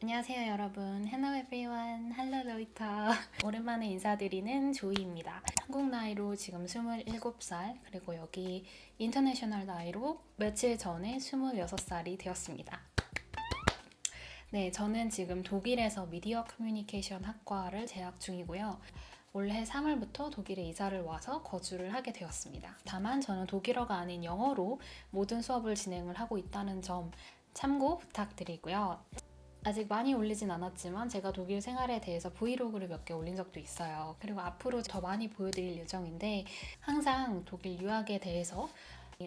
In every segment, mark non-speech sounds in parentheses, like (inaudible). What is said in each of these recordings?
안녕하세요 여러분. Hello everyone. 로이터. (laughs) 오랜만에 인사드리는 조이입니다. 한국 나이로 지금 27살 그리고 여기 인터내셔널 나이로 며칠 전에 26살이 되었습니다. 네, 저는 지금 독일에서 미디어 커뮤니케이션 학과를 재학 중이고요. 올해 3월부터 독일에 이사를 와서 거주를 하게 되었습니다. 다만 저는 독일어가 아닌 영어로 모든 수업을 진행을 하고 있다는 점 참고 부탁드리고요. 아직 많이 올리진 않았지만 제가 독일 생활에 대해서 브이로그를 몇 개 올린 적도 있어요. 그리고 앞으로 더 많이 보여드릴 예정인데 항상 독일 유학에 대해서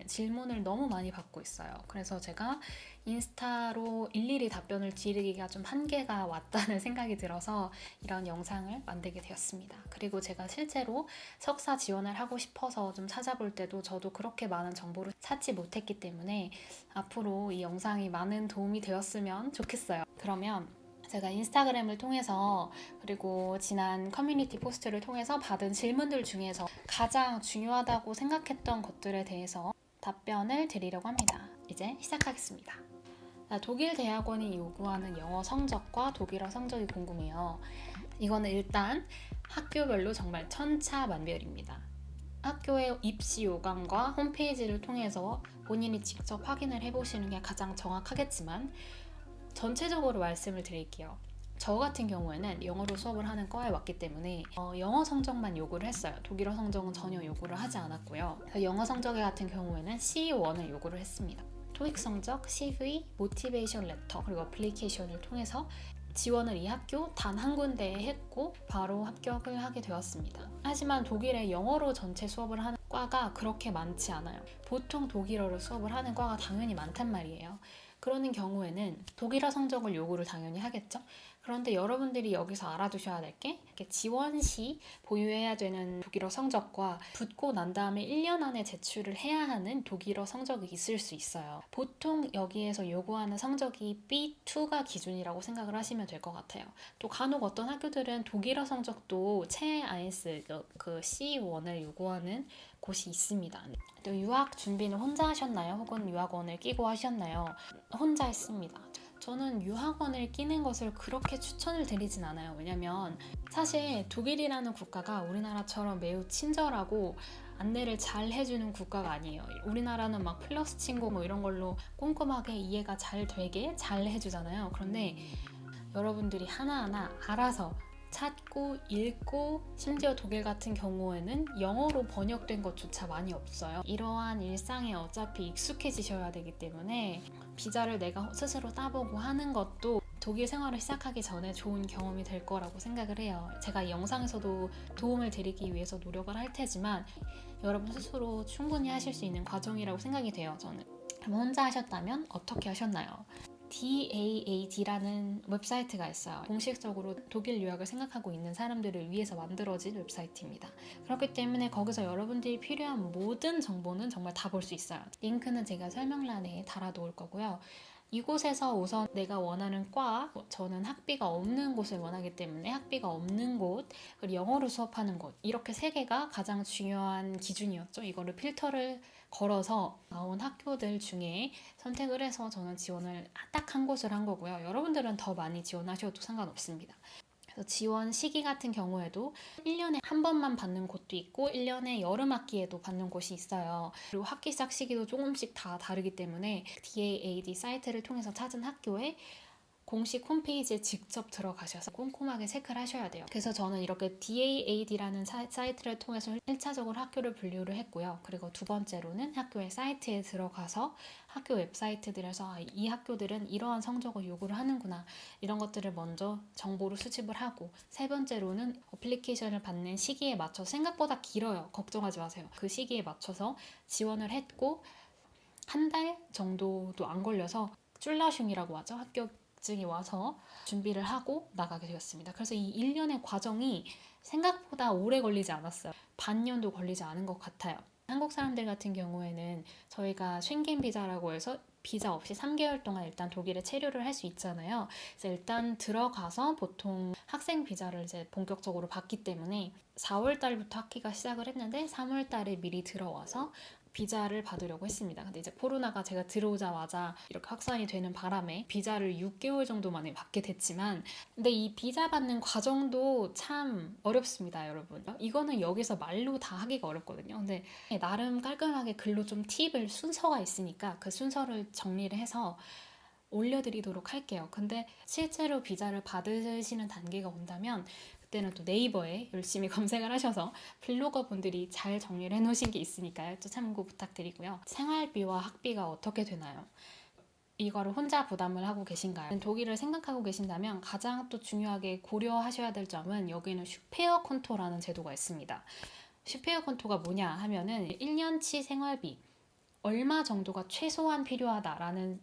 질문을 너무 많이 받고 있어요. 그래서 제가 인스타로 일일이 답변을 드리기가 좀 한계가 왔다는 (laughs) 생각이 들어서 이런 영상을 만들게 되었습니다. 그리고 제가 실제로 석사 지원을 하고 싶어서 좀 찾아볼 때도 저도 그렇게 많은 정보를 찾지 못했기 때문에 앞으로 이 영상이 많은 도움이 되었으면 좋겠어요. 그러면 제가 인스타그램을 통해서 그리고 지난 커뮤니티 포스트를 통해서 받은 질문들 중에서 가장 중요하다고 생각했던 것들에 대해서 답변을 드리려고 합니다. 이제 시작하겠습니다. 자, 독일 대학원이 요구하는 영어 성적과 독일어 성적이 궁금해요. 이거는 일단 학교별로 정말 천차만별입니다. 학교의 입시 요강과 홈페이지를 통해서 본인이 직접 확인을 해보시는 게 가장 정확하겠지만 전체적으로 말씀을 드릴게요. 저 같은 경우에는 영어로 수업을 하는 과에 왔기 때문에 어, 영어 성적만 요구를 했어요. 독일어 성적은 전혀 요구를 하지 않았고요. 영어 성적 같은 경우에는 C1을 요구를 했습니다. 토익 성적, CV, 모티베이션 레터 그리고 어플리케이션을 통해서 지원을 이 학교 단 한 군데에 했고 바로 합격을 하게 되었습니다. 하지만 독일의 영어로 전체 수업을 하는 과가 그렇게 많지 않아요. 보통 독일어로 수업을 하는 과가 당연히 많단 말이에요. 그러는 경우에는 독일어 성적을 요구를 당연히 하겠죠. 그런데 여러분들이 여기서 알아두셔야 될 게 지원 시 보유해야 되는 독일어 성적과 붙고 난 다음에 1년 안에 제출을 해야 하는 독일어 성적이 있을 수 있어요. 보통 여기에서 요구하는 성적이 B2가 기준이라고 생각을 하시면 될 것 같아요. 또 간혹 어떤 학교들은 독일어 성적도 채 IS 그 C1을 요구하는 곳이 있습니다. 또 유학 준비는 혼자 하셨나요? 혹은 유학원을 끼고 하셨나요? 혼자 했습니다. 저는 유학원을 끼는 것을 그렇게 추천을 드리진 않아요. 왜냐면 사실 독일이라는 국가가 우리나라처럼 매우 친절하고 안내를 잘 해주는 국가가 아니에요. 우리나라는 막 플러스 친구 뭐 이런 걸로 꼼꼼하게 이해가 잘 되게 잘 해주잖아요. 그런데 여러분들이 하나하나 알아서 찾고 읽고 심지어 독일 같은 경우에는 영어로 번역된 것조차 많이 없어요. 이러한 일상에 어차피 익숙해지셔야 되기 때문에 비자를 내가 스스로 따보고 하는 것도 독일 생활을 시작하기 전에 좋은 경험이 될 거라고 생각을 해요. 제가 영상에서도 도움을 드리기 위해서 노력을 할 테지만 여러분 스스로 충분히 하실 수 있는 과정이라고 생각이 돼요. 저는. 혼자 하셨다면 어떻게 하셨나요? DAAD라는 웹사이트가 있어요. 공식적으로 독일 유학을 생각하고 있는 사람들을 위해서 만들어진 웹사이트입니다. 그렇기 때문에 거기서 여러분들이 필요한 모든 정보는 정말 다 볼 수 있어요. 링크는 제가 설명란에 달아놓을 거고요. 이곳에서 우선 내가 원하는 과, 저는 학비가 없는 곳을 원하기 때문에 학비가 없는 곳, 그리고 영어로 수업하는 곳, 이렇게 세 개가 가장 중요한 기준이었죠. 이거를 필터를 걸어서 나온 학교들 중에 선택을 해서 저는 지원을 딱 한 곳을 한 거고요. 여러분들은 더 많이 지원하셔도 상관없습니다. 그래서 지원 시기 같은 경우에도 1년에 한 번만 받는 곳도 있고 1년에 여름 학기에도 받는 곳이 있어요. 그리고 학기 시작 시기도 조금씩 다 다르기 때문에 DAAD 사이트를 통해서 찾은 학교에 공식 홈페이지에 직접 들어가셔서 꼼꼼하게 체크를 하셔야 돼요. 그래서 저는 이렇게 DAAD라는 사이트를 통해서 1차적으로 학교를 분류를 했고요. 그리고 두 번째로는 학교의 사이트에 들어가서 학교 웹사이트들에서 아, 이 학교들은 이러한 성적을 요구를 하는구나 이런 것들을 먼저 정보를 수집을 하고 세 번째로는 어플리케이션을 받는 시기에 맞춰 생각보다 길어요. 걱정하지 마세요. 그 시기에 맞춰서 지원을 했고 한 달 정도도 안 걸려서 쫄라슝이라고 하죠. 학교 증이 와서 준비를 하고 나가게 되었습니다. 그래서 이 1년의 과정이 생각보다 오래 걸리지 않았어요. 반년도 걸리지 않은 것 같아요. 한국 사람들 같은 경우에는 저희가 쉥겐 비자라고 해서 비자 없이 3개월 동안 일단 독일에 체류를 할 수 있잖아요. 그래서 일단 들어가서 보통 학생 비자를 이제 본격적으로 받기 때문에 4월 달부터 학기가 시작을 했는데 3월 달에 미리 들어와서 비자를 받으려고 했습니다. 근데 이제 코로나가 제가 들어오자마자 이렇게 확산이 되는 바람에 비자를 6개월 정도 만에 받게 됐지만 근데 이 비자 받는 과정도 참 어렵습니다, 여러분. 이거는 여기서 말로 다 하기가 어렵거든요. 근데 나름 깔끔하게 글로 좀 팁을 순서가 있으니까 그 순서를 정리를 해서 올려드리도록 할게요. 근데 실제로 비자를 받으시는 단계가 온다면 그때는 또 네이버에 열심히 (laughs) 검색을 하셔서 블로거 분들이 잘 정리를 해놓으신 게 있으니까요. 또 참고 부탁드리고요. 생활비와 학비가 어떻게 되나요? 이거를 혼자 부담을 하고 계신가요? 독일을 생각하고 계신다면 가장 또 중요하게 고려하셔야 될 점은 여기는 슈페어 콘토라는 제도가 있습니다. 슈페어 콘토가 뭐냐 하면은 1년치 생활비 얼마 정도가 최소한 필요하다라는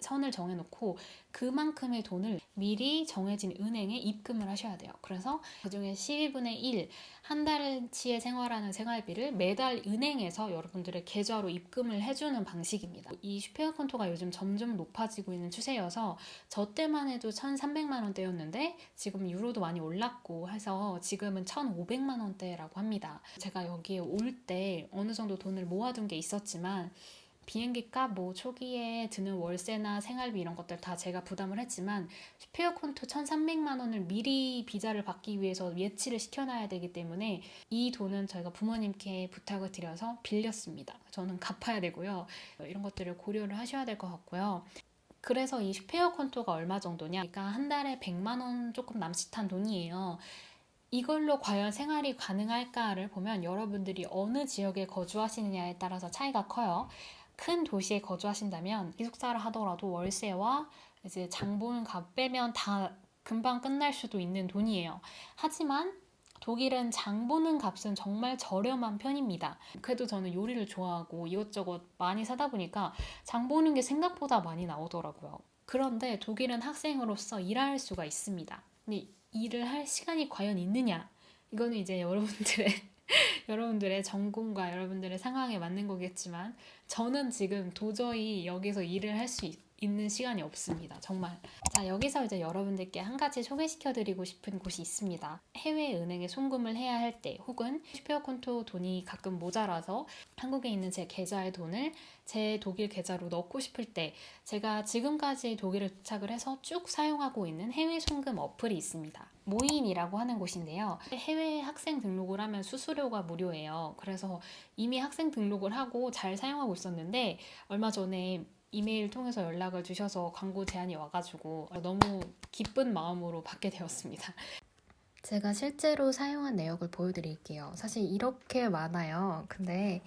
선을 정해놓고 그만큼의 돈을 미리 정해진 은행에 입금을 하셔야 돼요. 그래서 그중에 12분의 1, 한 달치의 생활하는 생활비를 매달 은행에서 여러분들의 계좌로 입금을 해주는 방식입니다. 이 슈페어 콘토가 요즘 점점 높아지고 있는 추세여서 저 때만 해도 1,300만 원대였는데 지금 유로도 많이 올랐고 해서 지금은 1,500만 원대라고 합니다. 제가 여기에 올 때 어느 정도 돈을 모아둔 게 있었지만 비행기 값, 뭐 초기에 드는 월세나 생활비 이런 것들 다 제가 부담을 했지만 슈페어 콘토 1,300만 원을 미리 비자를 받기 위해서 예치를 시켜놔야 되기 때문에 이 돈은 저희가 부모님께 부탁을 드려서 빌렸습니다. 저는 갚아야 되고요. 이런 것들을 고려를 하셔야 될 것 같고요. 그래서 이 슈페어 콘토가 얼마 정도냐? 그러니까 한 달에 100만 원 조금 남짓한 돈이에요. 이걸로 과연 생활이 가능할까를 보면 여러분들이 어느 지역에 거주하시느냐에 따라서 차이가 커요. 큰 도시에 거주하신다면 기숙사를 하더라도 월세와 이제 장 보는 값 빼면 다 금방 끝날 수도 있는 돈이에요. 하지만 독일은 장 보는 값은 정말 저렴한 편입니다. 그래도 저는 요리를 좋아하고 이것저것 많이 사다 보니까 장 보는 게 생각보다 많이 나오더라고요. 그런데 독일은 학생으로서 일할 수가 있습니다. 근데 일을 할 시간이 과연 있느냐? 이거는 이제 여러분들의 (laughs) 여러분들의 전공과 여러분들의 상황에 맞는 거겠지만 저는 지금 도저히 여기서 일을 할 수 있는 시간이 없습니다. 정말. 자, 여기서 이제 여러분들께 한 가지 소개시켜 드리고 싶은 곳이 있습니다. 해외 은행에 송금을 해야 할 때 혹은 슈페어 콘토 돈이 가끔 모자라서 한국에 있는 제 계좌의 돈을 제 독일 계좌로 넣고 싶을 때 제가 지금까지 독일을 도착을 해서 쭉 사용하고 있는 해외 송금 어플이 있습니다. 모인이라고 하는 곳인데요. 해외 학생 등록을 하면 수수료가 무료예요. 그래서 이미 학생 등록을 하고 잘 사용하고 있었는데 얼마 전에 이메일 통해서 연락을 주셔서 광고 제안이 와가지고 너무 기쁜 마음으로 받게 되었습니다. 제가 실제로 사용한 내역을 보여드릴게요. 사실 이렇게 많아요. 근데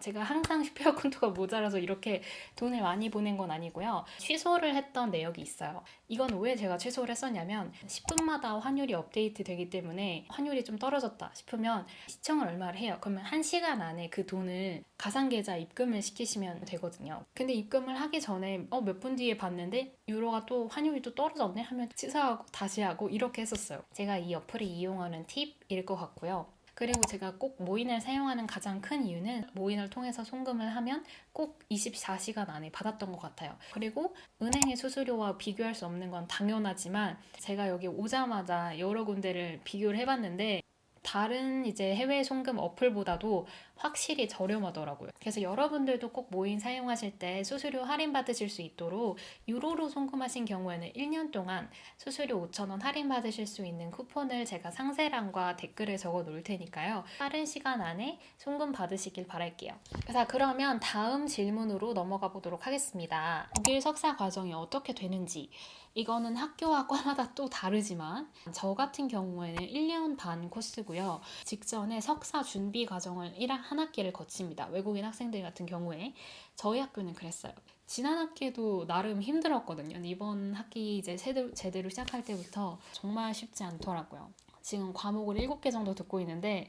제가 항상 슈페어 콘토가 모자라서 이렇게 돈을 많이 보낸 건 아니고요. 취소를 했던 내역이 있어요. 이건 왜 제가 취소를 했었냐면 10분마다 환율이 업데이트 되기 때문에 환율이 좀 떨어졌다 싶으면 시청을 얼마를 해요. 그러면 1시간 안에 그 돈을 가상계좌 입금을 시키시면 되거든요. 근데 입금을 하기 전에 어, 몇 분 뒤에 봤는데 유로가 또 환율이 또 떨어졌네 하면 취소하고 다시 하고 이렇게 했었어요. 제가 이 어플을 이용하는 팁일 것 같고요. 그리고 제가 꼭 모인을 사용하는 가장 큰 이유는 모인을 통해서 송금을 하면 꼭 24시간 안에 받았던 것 같아요. 그리고 은행의 수수료와 비교할 수 없는 건 당연하지만 제가 여기 오자마자 여러 군데를 비교를 해봤는데 다른 이제 해외 송금 어플보다도 확실히 저렴하더라고요. 그래서 여러분들도 꼭 모인 사용하실 때 수수료 할인 받으실 수 있도록 유로로 송금하신 경우에는 1년 동안 수수료 5,000원 할인 받으실 수 있는 쿠폰을 제가 상세란과 댓글에 적어 놓을 테니까요. 빠른 시간 안에 송금 받으시길 바랄게요. 자, 그러면 다음 질문으로 넘어가 보도록 하겠습니다. 독일 석사 과정이 어떻게 되는지 이거는 학교와 과마다 또 다르지만 저 같은 경우에는 1년 반 코스고요. 직전에 석사 준비 과정을 1, 한 학기를 거칩니다. 외국인 학생들 같은 경우에 저희 학교는 그랬어요. 지난 학기도 나름 힘들었거든요. 이번 학기 이제 제대로 시작할 때부터 정말 쉽지 않더라고요. 지금 과목을 7개 정도 듣고 있는데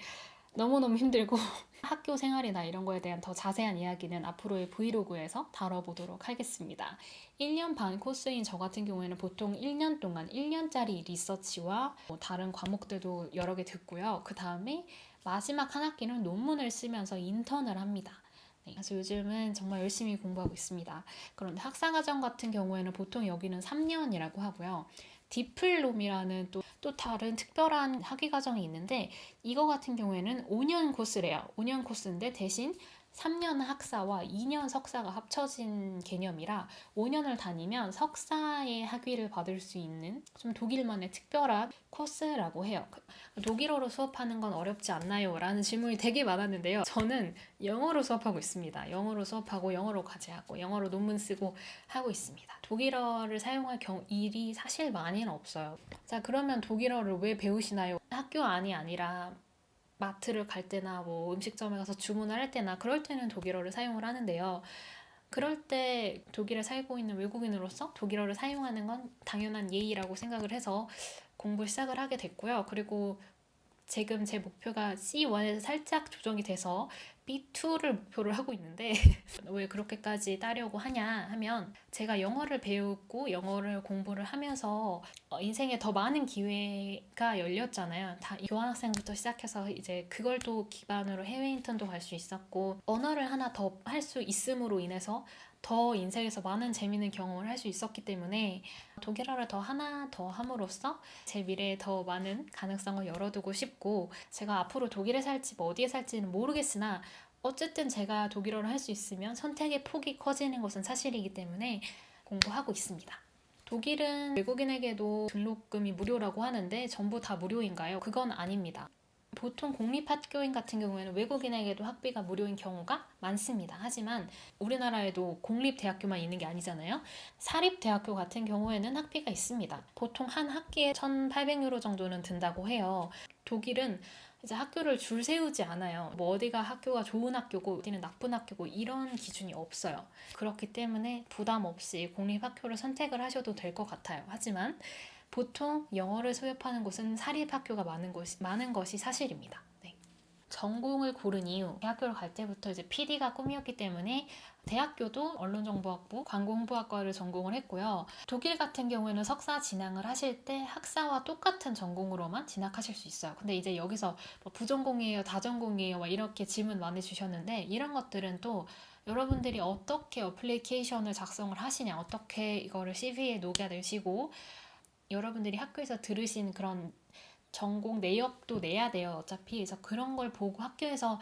너무너무 힘들고 (laughs) 학교 생활이나 이런 거에 대한 더 자세한 이야기는 앞으로의 브이로그에서 다뤄보도록 하겠습니다. 1년 반 코스인 저 같은 경우에는 보통 1년 동안 1년짜리 리서치와 뭐 다른 과목들도 여러 개 듣고요. 그 다음에 마지막 한 학기는 논문을 쓰면서 인턴을 합니다. 네, 그래서 요즘은 정말 열심히 공부하고 있습니다. 그런데 학사과정 같은 경우에는 보통 여기는 3년이라고 하고요. 디플롬이라는 또, 또 다른 특별한 학위 과정이 있는데 이거 같은 경우에는 5년 코스래요. 5년 코스인데 대신 3년 학사와 2년 석사가 합쳐진 개념이라 5년을 다니면 석사의 학위를 받을 수 있는 좀 독일만의 특별한 코스라고 해요. 독일어로 수업하는 건 어렵지 않나요? 라는 질문이 되게 많았는데요. 저는 영어로 수업하고 있습니다. 영어로 수업하고 영어로 과제하고 영어로 논문 쓰고 하고 있습니다. 독일어를 사용할 경 일이 사실 많이는 없어요. 자, 그러면 독일어를 왜 배우시나요? 학교 안이 아니라 마트를 갈 때나 뭐 음식점에 가서 주문을 할 때나 그럴 때는 독일어를 사용을 하는데요. 그럴 때 독일에 살고 있는 외국인으로서 독일어를 사용하는 건 당연한 예의라고 생각을 해서 공부 시작을 하게 됐고요. 그리고 지금 제 목표가 C1에서 살짝 조정이 돼서 B2를 목표를 하고 있는데 (laughs) 왜 그렇게까지 따려고 하냐 하면 제가 영어를 배우고 영어를 공부를 하면서 어, 인생에 더 많은 기회가 열렸잖아요. 다 교환학생부터 시작해서 이제 그걸 또 기반으로 해외 인턴도 갈 수 있었고 언어를 하나 더 할 수 있음으로 인해서 더 인생에서 많은 재미있는 경험을 할 수 있었기 때문에 독일어를 더 하나 더 함으로써 제 미래에 더 많은 가능성을 열어두고 싶고 제가 앞으로 독일에 살지 뭐 어디에 살지는 모르겠으나 어쨌든 제가 독일어를 할 수 있으면 선택의 폭이 커지는 것은 사실이기 때문에 공부하고 있습니다. 독일은 외국인에게도 등록금이 무료라고 하는데 전부 다 무료인가요? 그건 아닙니다. 보통 공립학교인 같은 경우에는 외국인에게도 학비가 무료인 경우가 많습니다. 하지만 우리나라에도 공립대학교만 있는 게 아니잖아요. 사립대학교 같은 경우에는 학비가 있습니다. 보통 한 학기에 1,800유로 정도는 든다고 해요. 독일은 이제 학교를 줄 세우지 않아요. 뭐 어디가 학교가 좋은 학교고 어디는 나쁜 학교고 이런 기준이 없어요. 그렇기 때문에 부담 없이 공립 학교를 선택을 하셔도 될 것 같아요. 하지만 보통 영어를 소유하는 곳은 사립 학교가 많은 것이, 많은 것이 사실입니다. 네. 전공을 고른 이유, 대학교를 갈 때부터 이제 PD가 꿈이었기 때문에 대학교도 언론정보학부 관공부학과를 전공을 했고요. 독일 같은 경우에는 석사 진학을 하실 때 학사와 똑같은 전공으로만 진학하실 수 있어요. 근데 이제 여기서 뭐 부전공이에요, 다전공이에요, 막 이렇게 질문 많이 주셨는데 이런 것들은 또 여러분들이 어떻게 어플리케이션을 작성을 하시냐, 어떻게 이거를 CV에 녹여내시고 여러분들이 학교에서 들으신 그런 전공 내역도 내야 돼요. 어차피 그래서 그런 걸 보고 학교에서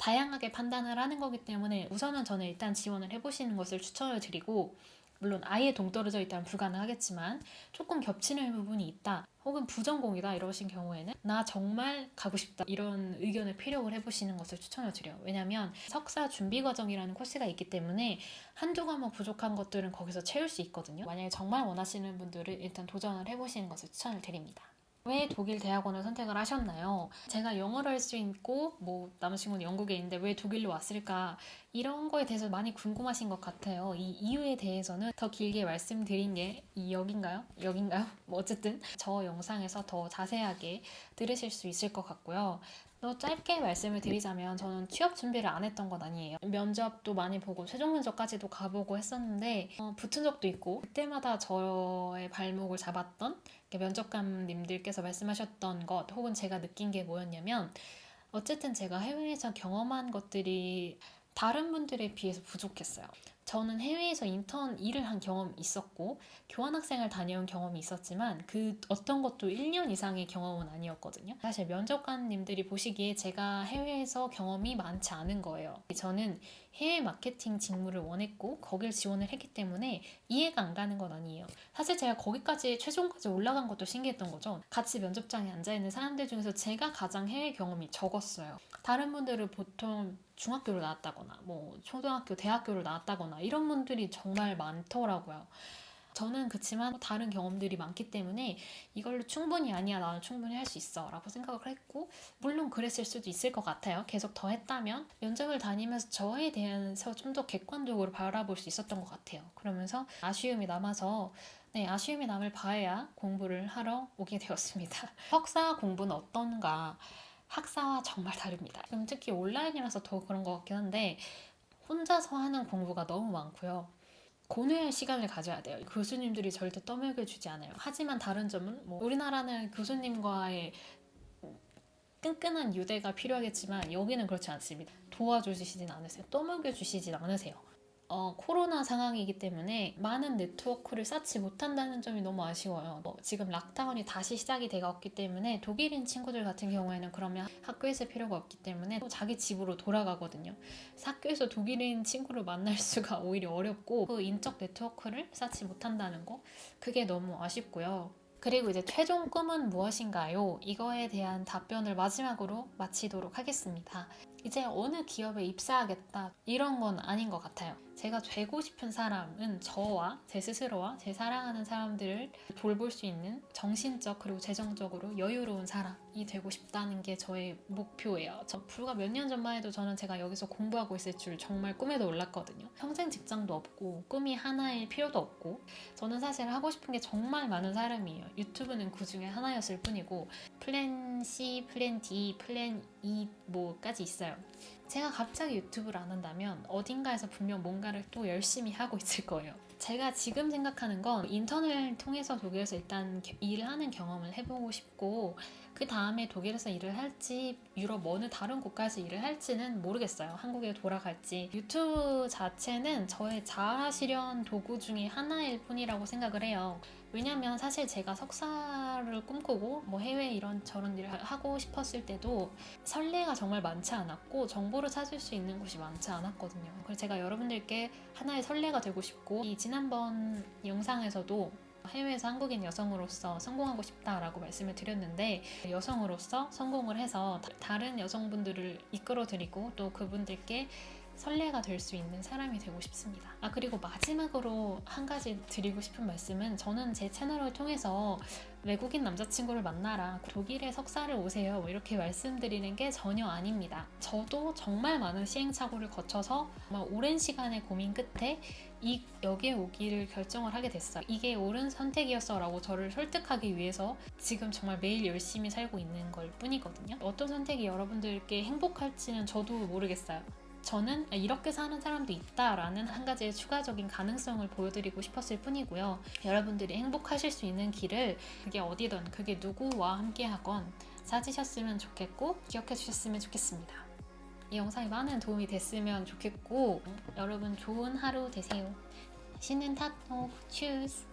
다양하게 판단을 하는 거기 때문에 우선은 저는 일단 지원을 해보시는 것을 추천을 드리고 물론 아예 동떨어져 있다면 불가능하겠지만 조금 겹치는 부분이 있다 혹은 부전공이다 이러신 경우에는 나 정말 가고 싶다 이런 의견을 피력을 해보시는 것을 추천을 드려요. 왜냐하면 석사 준비 과정이라는 코스가 있기 때문에 한두 과목 부족한 것들은 거기서 채울 수 있거든요. 만약에 정말 원하시는 분들은 일단 도전을 해보시는 것을 추천을 드립니다 왜 독일 대학원을 선택을 하셨나요? 제가 영어를 할 수 있고 뭐 남자친구는 영국에 있는데 왜 독일로 왔을까 이런 거에 대해서 많이 궁금하신 것 같아요. 이 이유에 대해서는 더 길게 말씀드린 게 이 여긴가요? 여긴가요? 뭐 어쨌든 저 영상에서 더 자세하게 들으실 수 있을 것 같고요. 더 짧게 말씀을 드리자면 저는 취업 준비를 안 했던 건 아니에요. 면접도 많이 보고 최종 면접까지도 가보고 했었는데 어, 붙은 적도 있고 그때마다 저의 발목을 잡았던 면접관님들께서 말씀하셨던 것 혹은 제가 느낀 게 뭐였냐면 어쨌든 제가 해외에서 경험한 것들이 다른 분들에 비해서 부족했어요. 저는 해외에서 인턴 일을 한 경험이 있었고 교환학생을 다녀온 경험이 있었지만 그 어떤 것도 1년 이상의 경험은 아니었거든요. 사실 면접관님들이 보시기에 제가 해외에서 경험이 많지 않은 거예요. 저는 해외 마케팅 직무를 원했고 거길 지원을 했기 때문에 이해가 안 가는 건 아니에요. 사실 제가 거기까지 최종까지 올라간 것도 신기했던 거죠. 같이 면접장에 앉아 있는 사람들 중에서 제가 가장 해외 경험이 적었어요. 다른 분들은 보통 중학교를 나왔다거나 뭐 초등학교, 대학교를 나왔다거나 이런 분들이 정말 많더라고요. 저는 그치만 다른 경험들이 많기 때문에 이걸로 충분히 아니야 나는 충분히 할 수 있어 라고 생각을 했고 물론 그랬을 수도 있을 것 같아요. 계속 더 했다면 면접을 다니면서 저에 대해서 좀 더 객관적으로 바라볼 수 있었던 것 같아요. 그러면서 아쉬움이 남아서 네, 아쉬움이 남을 바에야 공부를 하러 오게 되었습니다. (laughs) 석사 공부는 어떤가? 학사와 정말 다릅니다. 지금 특히 온라인이라서 더 그런 것 같긴 한데 혼자서 하는 공부가 너무 많고요. 고뇌할 시간을 가져야 돼요. 교수님들이 절대 떠먹여 주지 않아요. 하지만 다른 점은 뭐 우리나라는 교수님과의 끈끈한 유대가 필요하겠지만 여기는 그렇지 않습니다. 도와주시진 않으세요. 떠먹여 주시진 않으세요. 어, 코로나 상황이기 때문에 많은 네트워크를 쌓지 못한다는 점이 너무 아쉬워요. 뭐 지금 락다운이 다시 시작이 되었기 때문에 독일인 친구들 같은 경우에는 그러면 학교에 있을 필요가 없기 때문에 또 자기 집으로 돌아가거든요. 학교에서 독일인 친구를 만날 (laughs) 수가 오히려 어렵고 그 인적 네트워크를 쌓지 못한다는 거 그게 너무 아쉽고요. 그리고 이제 최종 꿈은 무엇인가요? 이거에 대한 답변을 마지막으로 마치도록 하겠습니다. 이제 어느 기업에 입사하겠다 이런 건 아닌 것 같아요. 제가 되고 싶은 사람은 저와 제 스스로와 제 사랑하는 사람들을 돌볼 수 있는 정신적 그리고 재정적으로 여유로운 사람이 되고 싶다는 게 저의 목표예요. 저 불과 몇 년 전만 해도 저는 제가 여기서 공부하고 있을 줄 정말 꿈에도 몰랐거든요. 평생 직장도 없고 꿈이 하나일 필요도 없고 저는 사실 하고 싶은 게 정말 많은 사람이에요. 유튜브는 그 중에 하나였을 뿐이고 플랜 C, 플랜 D, 플랜 E 뭐까지 있어요. 제가 갑자기 유튜브를 안 한다면 어딘가에서 분명 뭔가를 또 열심히 하고 있을 거예요. 제가 지금 생각하는 건 인턴을 통해서 독일에서 일단 겨- 일을 하는 경험을 해보고 싶고 그 다음에 독일에서 일을 할지 유럽 어느 다른 국가에서 일을 할지는 모르겠어요. 한국에 돌아갈지 유튜브 자체는 저의 자아 실현 도구 중에 하나일 뿐이라고 생각을 해요. 왜냐면 사실 제가 석사를 꿈꾸고 뭐 해외 이런 저런 일을 하고 싶었을 때도 선례가 정말 많지 않았고 정보를 찾을 수 있는 곳이 많지 않았거든요. 그래서 제가 여러분들께 하나의 선례가 되고 싶고 이 지난번 영상에서도 해외에서 한국인 여성으로서 성공하고 싶다라고 말씀을 드렸는데 여성으로서 성공을 해서 다- 다른 여성분들을 이끌어드리고 또 그분들께 선례가 될 수 있는 사람이 되고 싶습니다. 아 그리고 마지막으로 한 가지 드리고 싶은 말씀은 저는 제 채널을 통해서 외국인 남자친구를 만나라 독일에 석사를 오세요 뭐 이렇게 말씀드리는 게 전혀 아닙니다. 저도 정말 많은 시행착오를 거쳐서 오랜 시간의 고민 끝에 이 여기에 오기를 결정을 하게 됐어요. 이게 옳은 선택이었어 라고 저를 설득하기 위해서 지금 정말 매일 열심히 살고 있는 걸 뿐이거든요. 어떤 선택이 여러분들께 행복할지는 저도 모르겠어요. 저는 이렇게 사는 사람도 있다라는 한 가지의 추가적인 가능성을 보여드리고 싶었을 뿐이고요. 여러분들이 행복하실 수 있는 길을 그게 어디든 그게 누구와 함께 하건 찾으셨으면 좋겠고 기억해 주셨으면 좋겠습니다. 이 영상이 많은 도움이 됐으면 좋겠고 여러분 좋은 하루 되세요. 신은 탁노 추스